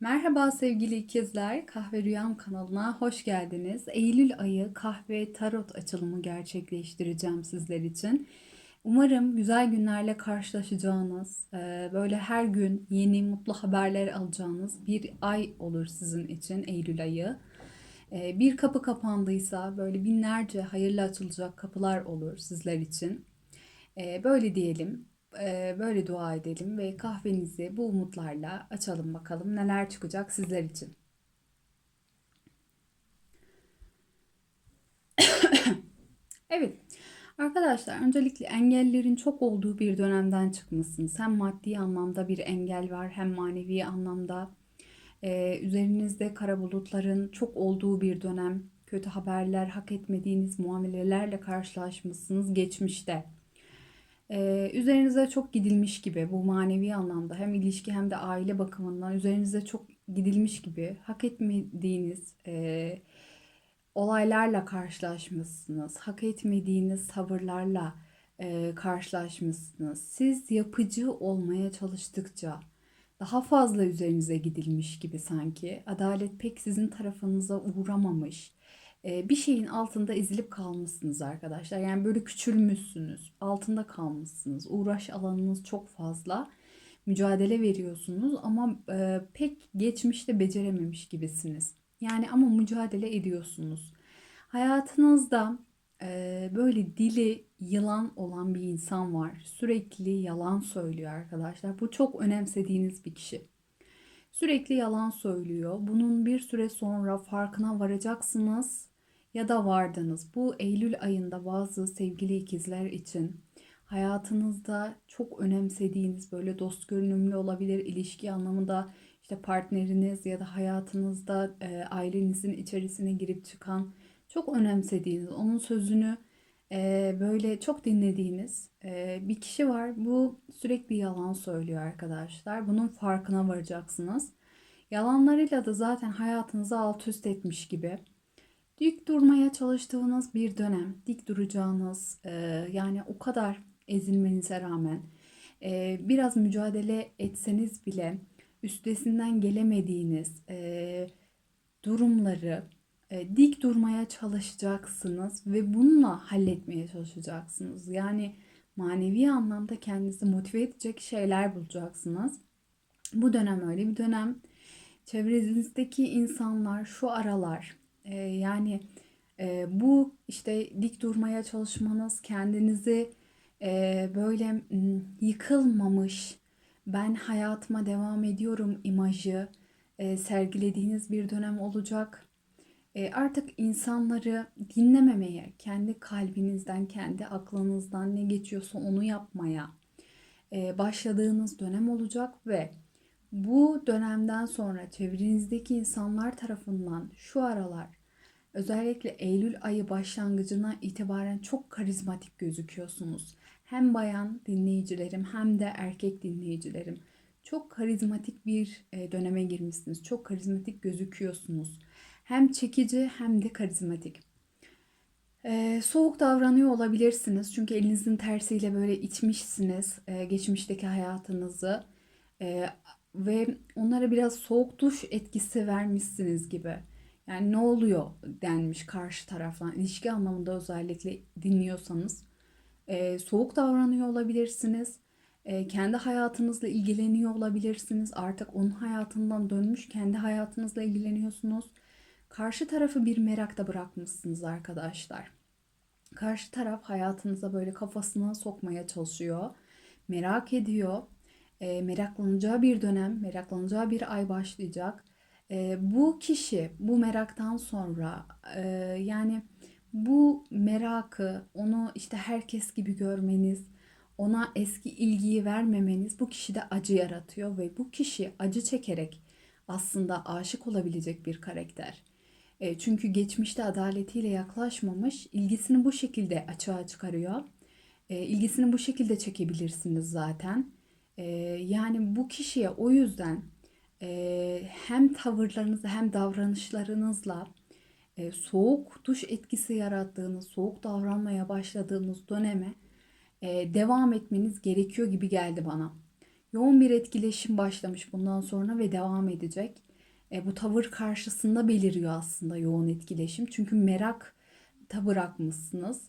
Merhaba sevgili ikizler, Kahve Rüyam kanalına hoş geldiniz. Eylül ayı kahve tarot açılımı gerçekleştireceğim sizler için. Umarım güzel günlerle karşılaşacağınız, e, böyle her gün yeni mutlu haberler alacağınız bir ay olur sizin için Eylül ayı. E, Bir kapı kapandıysa böyle binlerce hayırlı açılacak kapılar olur sizler için. E, Böyle diyelim. Böyle dua edelim ve kahvenizi bu umutlarla açalım bakalım neler çıkacak sizler için. Evet. Arkadaşlar öncelikle engellerin çok olduğu bir dönemden çıkmışsınız. Hem maddi anlamda bir engel var hem manevi anlamda. Ee, üzerinizde kara bulutların çok olduğu bir dönem. Kötü haberler, hak etmediğiniz muamelelerle karşılaşmışsınız geçmişte. Ee, üzerinize çok gidilmiş gibi bu manevi anlamda hem ilişki hem de aile bakımından üzerinize çok gidilmiş gibi hak etmediğiniz e, olaylarla karşılaşmışsınız. Hak etmediğiniz tavırlarla e, karşılaşmışsınız. Siz yapıcı olmaya çalıştıkça daha fazla üzerinize gidilmiş gibi sanki. Adalet pek sizin tarafınıza uğramamış. E, bir şeyin altında ezilip kalmışsınız arkadaşlar. Yani böyle küçülmüşsünüz. Altında kalmışsınız. Uğraş alanınız çok fazla. Mücadele veriyorsunuz ama e, pek geçmişte becerememiş gibisiniz. Yani ama mücadele ediyorsunuz. Hayatınızda e, böyle dili yılan olan bir insan var. Sürekli yalan söylüyor arkadaşlar. Bu çok önemsediğiniz bir kişi. Sürekli yalan söylüyor. Bunun bir süre sonra farkına varacaksınız ya da vardınız. Bu Eylül ayında bazı sevgili ikizler için hayatınızda çok önemsediğiniz böyle dost görünümlü olabilir ilişki anlamında işte partneriniz ya da hayatınızda e, ailenizin içerisine girip çıkan çok önemsediğiniz, onun sözünü e, böyle çok dinlediğiniz e, bir kişi var. Bu sürekli yalan söylüyor arkadaşlar. Bunun farkına varacaksınız. Yalanlarıyla da zaten hayatınızı alt üst etmiş gibi. Dik durmaya çalıştığınız bir dönem, dik duracağınız e, yani o kadar ezilmenize rağmen e, biraz mücadele etseniz bile üstesinden gelemediğiniz e, durumları e, dik durmaya çalışacaksınız ve bununla halletmeye çalışacaksınız. Yani manevi anlamda kendinizi motive edecek şeyler bulacaksınız. Bu dönem öyle bir dönem. Çevrenizdeki insanlar şu aralar e, yani e, bu işte dik durmaya çalışmanız kendinizi e, böyle yıkılmamış ben hayatıma devam ediyorum imajı e, sergilediğiniz bir dönem olacak. E, artık insanları dinlememeye, kendi kalbinizden, kendi aklınızdan ne geçiyorsa onu yapmaya e, başladığınız dönem olacak ve bu dönemden sonra çevrenizdeki insanlar tarafından şu aralar özellikle Eylül ayı başlangıcına itibaren çok karizmatik gözüküyorsunuz. Hem bayan dinleyicilerim hem de erkek dinleyicilerim çok karizmatik bir e, döneme girmişsiniz. Çok karizmatik gözüküyorsunuz. Hem çekici hem de karizmatik. Ee, soğuk davranıyor olabilirsiniz. Çünkü elinizin tersiyle böyle içmişsiniz e, geçmişteki hayatınızı. E, ve onlara biraz soğuk duş etkisi vermişsiniz gibi. Yani ne oluyor denmiş karşı taraftan. İlişki anlamında özellikle dinliyorsanız. E, soğuk davranıyor olabilirsiniz. E, kendi hayatınızla ilgileniyor olabilirsiniz. Artık onun hayatından dönmüş kendi hayatınızla ilgileniyorsunuz. Karşı tarafı bir merakta bırakmışsınız arkadaşlar. Karşı taraf hayatınıza böyle kafasına sokmaya çalışıyor. Merak ediyor. E, meraklanacağı bir dönem, meraklanacağı bir ay başlayacak. E, bu kişi bu meraktan sonra e, yani bu merakı onu işte herkes gibi görmeniz, ona eski ilgiyi vermemeniz bu kişide acı yaratıyor ve bu kişi acı çekerek aslında aşık olabilecek bir karakter. E, çünkü geçmişte adaletiyle yaklaşmamış, ilgisini bu şekilde açığa çıkarıyor. E, ilgisini bu şekilde çekebilirsiniz zaten. E, yani bu kişiye o yüzden e, hem tavırlarınızla hem davranışlarınızla e, soğuk duş etkisi yarattığınız, soğuk davranmaya başladığınız döneme e, devam etmeniz gerekiyor gibi geldi bana. yoğun bir etkileşim başlamış bundan sonra ve devam edecek. E, bu tavır karşısında beliriyor aslında yoğun etkileşim. Çünkü merak da bırakmışsınız.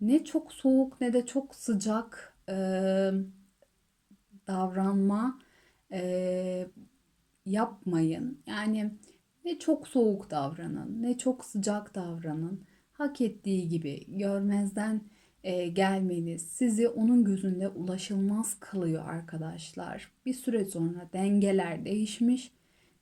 Ne çok soğuk ne de çok sıcak e, davranma e, yapmayın. Yani ne çok soğuk davranın, ne çok sıcak davranın. Hak ettiği gibi görmezden e, gelmeniz sizi onun gözünde ulaşılmaz kılıyor arkadaşlar. Bir süre sonra dengeler değişmiş.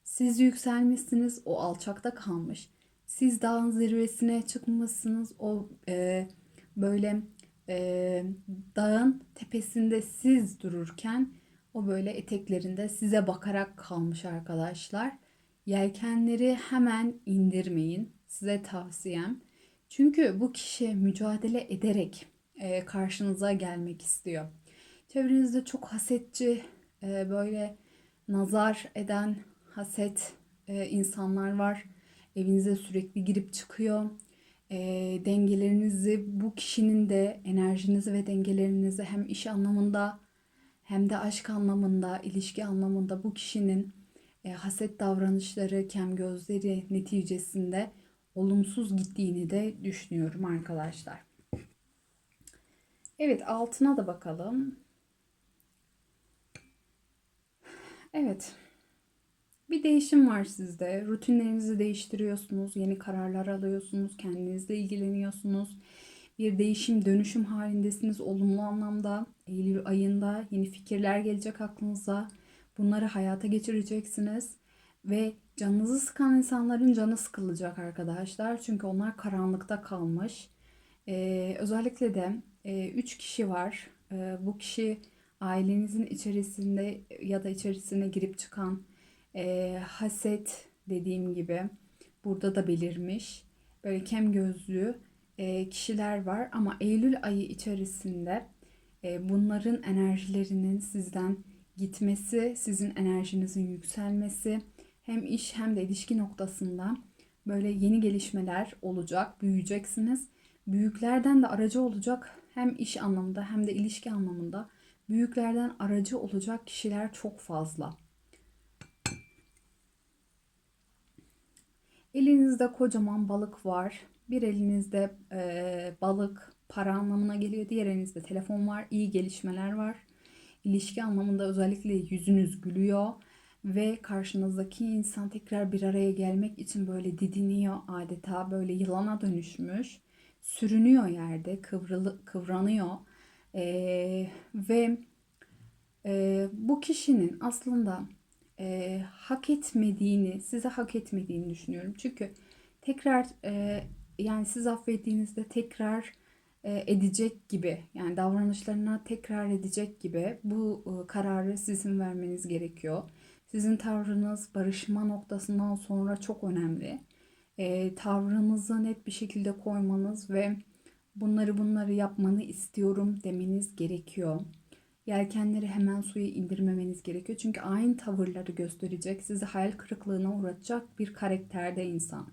Siz yükselmişsiniz, o alçakta kalmış. Siz dağın zirvesine çıkmışsınız, o e, böyle e, dağın tepesinde siz dururken o böyle eteklerinde size bakarak kalmış arkadaşlar. Yelkenleri hemen indirmeyin. Size tavsiyem. Çünkü bu kişi mücadele ederek e, karşınıza gelmek istiyor. Çevrenizde çok hasetçi, e, böyle nazar eden haset e, insanlar var. Evinize sürekli girip çıkıyor. E, dengelerinizi bu kişinin de enerjinizi ve dengelerinizi hem iş anlamında hem de aşk anlamında, ilişki anlamında bu kişinin e, haset davranışları, kem gözleri neticesinde olumsuz gittiğini de düşünüyorum arkadaşlar. Evet altına da bakalım. Evet. Bir değişim var sizde. Rutinlerinizi değiştiriyorsunuz. Yeni kararlar alıyorsunuz. Kendinizle ilgileniyorsunuz. Bir değişim, dönüşüm halindesiniz olumlu anlamda. Eylül ayında yeni fikirler gelecek aklınıza. Bunları hayata geçireceksiniz. Ve canınızı sıkan insanların canı sıkılacak arkadaşlar. Çünkü onlar karanlıkta kalmış. Ee, özellikle de 3 e, kişi var. E, bu kişi ailenizin içerisinde ya da içerisine girip çıkan e, haset dediğim gibi burada da belirmiş. Böyle kem gözlü e, kişiler var ama Eylül ayı içerisinde e, bunların enerjilerinin sizden gitmesi, sizin enerjinizin yükselmesi hem iş hem de ilişki noktasında böyle yeni gelişmeler olacak, büyüyeceksiniz. Büyüklerden de aracı olacak hem iş anlamında hem de ilişki anlamında büyüklerden aracı olacak kişiler çok fazla. Elinizde kocaman balık var. Bir elinizde e, balık para anlamına geliyor. Diğer elinizde telefon var. İyi gelişmeler var. İlişki anlamında özellikle yüzünüz gülüyor ve karşınızdaki insan tekrar bir araya gelmek için böyle didiniyor adeta böyle yılana dönüşmüş sürünüyor yerde kıvrılı, kıvranıyor ee, ve e, bu kişinin aslında e, hak etmediğini size hak etmediğini düşünüyorum çünkü tekrar e, yani siz affettiğinizde tekrar e, edecek gibi yani davranışlarına tekrar edecek gibi bu e, kararı sizin vermeniz gerekiyor. Sizin tavrınız barışma noktasından sonra çok önemli. E, tavrınızı net bir şekilde koymanız ve bunları bunları yapmanı istiyorum demeniz gerekiyor. Yelkenleri hemen suya indirmemeniz gerekiyor. Çünkü aynı tavırları gösterecek, sizi hayal kırıklığına uğratacak bir karakterde insan.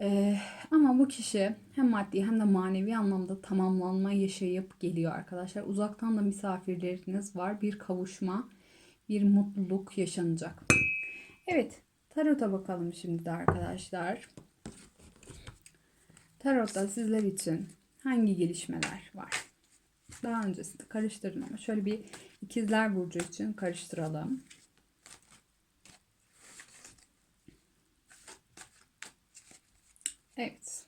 Ee, ama bu kişi hem maddi hem de manevi anlamda tamamlanma yaşayıp geliyor arkadaşlar. Uzaktan da misafirleriniz var. Bir kavuşma, bir mutluluk yaşanacak. Evet, tarota bakalım şimdi de arkadaşlar. Tarotta sizler için hangi gelişmeler var? Daha öncesinde karıştırın ama şöyle bir ikizler burcu için karıştıralım. Evet.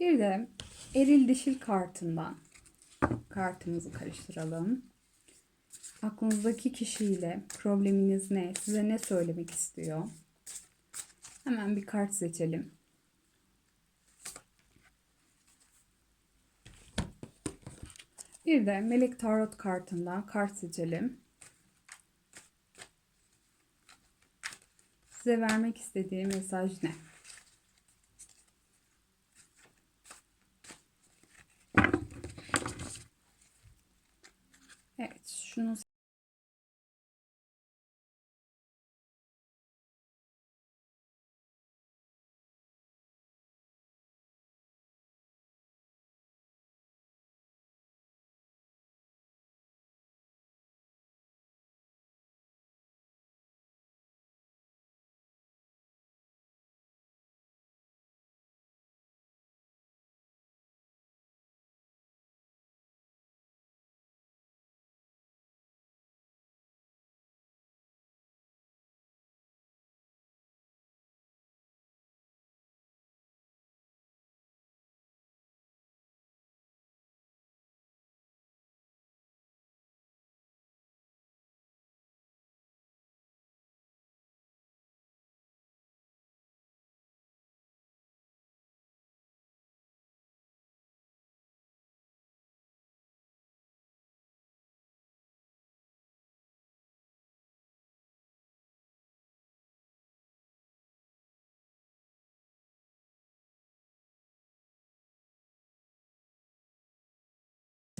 Bir de eril dişil kartından kartımızı karıştıralım. Aklınızdaki kişiyle probleminiz ne? Size ne söylemek istiyor? Hemen bir kart seçelim. Bir de Melek Tarot kartından kart seçelim. Size vermek istediği mesaj ne? Evet, şunu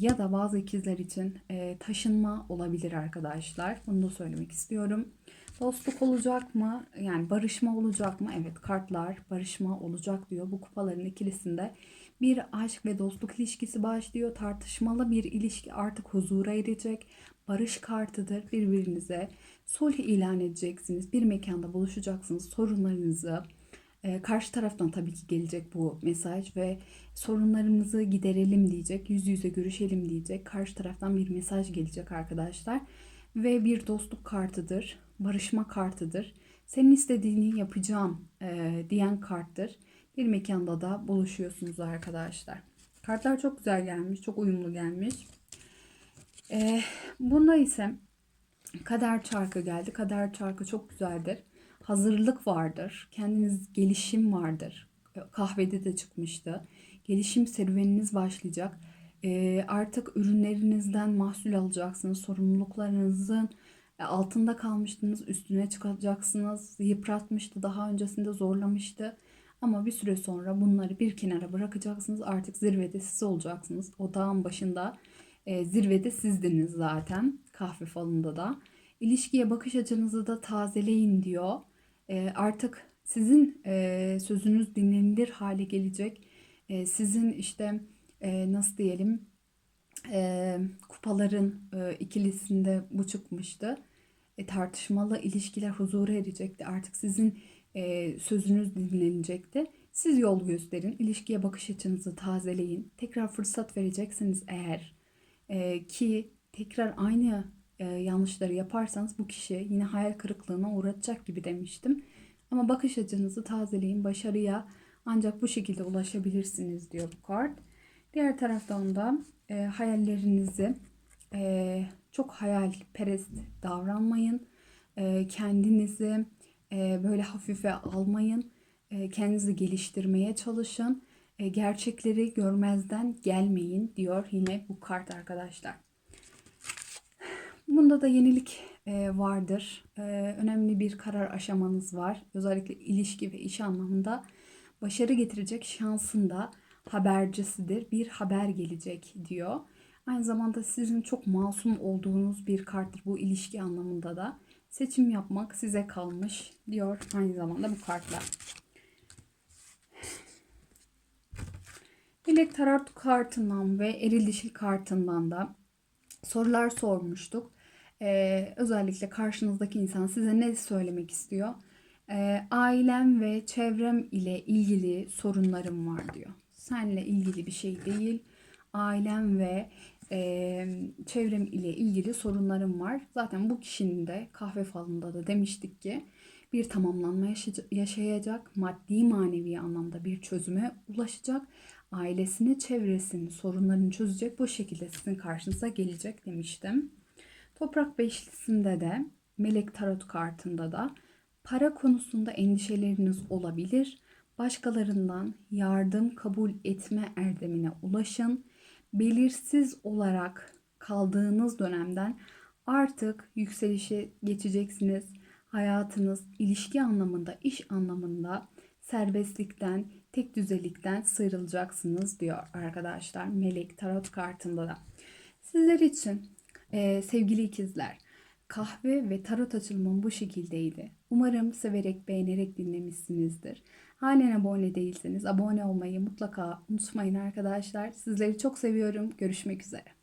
ya da bazı ikizler için e, taşınma olabilir arkadaşlar. Bunu da söylemek istiyorum. Dostluk olacak mı? Yani barışma olacak mı? Evet kartlar barışma olacak diyor. Bu kupaların ikilisinde bir aşk ve dostluk ilişkisi başlıyor. Tartışmalı bir ilişki artık huzura erecek. Barış kartıdır. Birbirinize sulh ilan edeceksiniz. Bir mekanda buluşacaksınız. Sorunlarınızı karşı taraftan tabii ki gelecek bu mesaj ve sorunlarımızı giderelim diyecek. Yüz yüze görüşelim diyecek. Karşı taraftan bir mesaj gelecek arkadaşlar. Ve bir dostluk kartıdır. Barışma kartıdır. Senin istediğini yapacağım e, diyen karttır. Bir mekanda da buluşuyorsunuz arkadaşlar. Kartlar çok güzel gelmiş. Çok uyumlu gelmiş. E, bunda ise kader çarkı geldi. Kader çarkı çok güzeldir. Hazırlık vardır. Kendiniz gelişim vardır. Kahvede de çıkmıştı. Gelişim serüveniniz başlayacak. E, artık ürünlerinizden mahsul alacaksınız. Sorumluluklarınızın altında kalmıştınız. Üstüne çıkacaksınız. Yıpratmıştı. Daha öncesinde zorlamıştı. Ama bir süre sonra bunları bir kenara bırakacaksınız. Artık zirvede siz olacaksınız. O dağın başında e, zirvede sizdiniz zaten. Kahve falında da. İlişkiye bakış açınızı da tazeleyin diyor. E, artık sizin e, sözünüz dinlenilir hale gelecek. E, sizin işte e, nasıl diyelim e, kupaların ikilisinde bu çıkmıştı. Tartışmalı ilişkiler huzura erecekti. Artık sizin sözünüz dinlenecekti. Siz yol gösterin, ilişkiye bakış açınızı tazeleyin. Tekrar fırsat vereceksiniz eğer ki tekrar aynı e, yanlışları yaparsanız bu kişi yine hayal kırıklığına uğratacak gibi demiştim. Ama bakış açınızı tazeleyin, başarıya ancak bu şekilde ulaşabilirsiniz diyor bu kart. Diğer taraftan da e, hayallerinizi e, çok hayalperest davranmayın. E, kendinizi e, böyle hafife almayın. E, kendinizi geliştirmeye çalışın. E, gerçekleri görmezden gelmeyin diyor yine bu kart arkadaşlar. Bunda da yenilik e, vardır. E, önemli bir karar aşamanız var. Özellikle ilişki ve iş anlamında başarı getirecek şansında habercisidir. Bir haber gelecek diyor. Aynı zamanda sizin çok masum olduğunuz bir karttır bu ilişki anlamında da. Seçim yapmak size kalmış diyor aynı zamanda bu kartlar. Dilek Tarot kartından ve Eril Dişil kartından da sorular sormuştuk. Ee, özellikle karşınızdaki insan size ne söylemek istiyor? Ee, ailem ve çevrem ile ilgili sorunlarım var diyor. Seninle ilgili bir şey değil. Ailem ve e, çevrem ile ilgili sorunlarım var. Zaten bu kişinin de kahve falında da demiştik ki bir tamamlanma yaşayacak, maddi manevi anlamda bir çözüme ulaşacak, ailesini, çevresini, sorunlarını çözecek bu şekilde sizin karşınıza gelecek demiştim. Toprak beşlisinde de melek tarot kartında da para konusunda endişeleriniz olabilir. Başkalarından yardım kabul etme erdemine ulaşın belirsiz olarak kaldığınız dönemden artık yükselişe geçeceksiniz. Hayatınız ilişki anlamında, iş anlamında serbestlikten, tek düzelikten sıyrılacaksınız diyor arkadaşlar Melek Tarot kartında da. Sizler için e, sevgili ikizler kahve ve tarot açılımım bu şekildeydi. Umarım severek beğenerek dinlemişsinizdir. Halen abone değilseniz abone olmayı mutlaka unutmayın arkadaşlar. Sizleri çok seviyorum. Görüşmek üzere.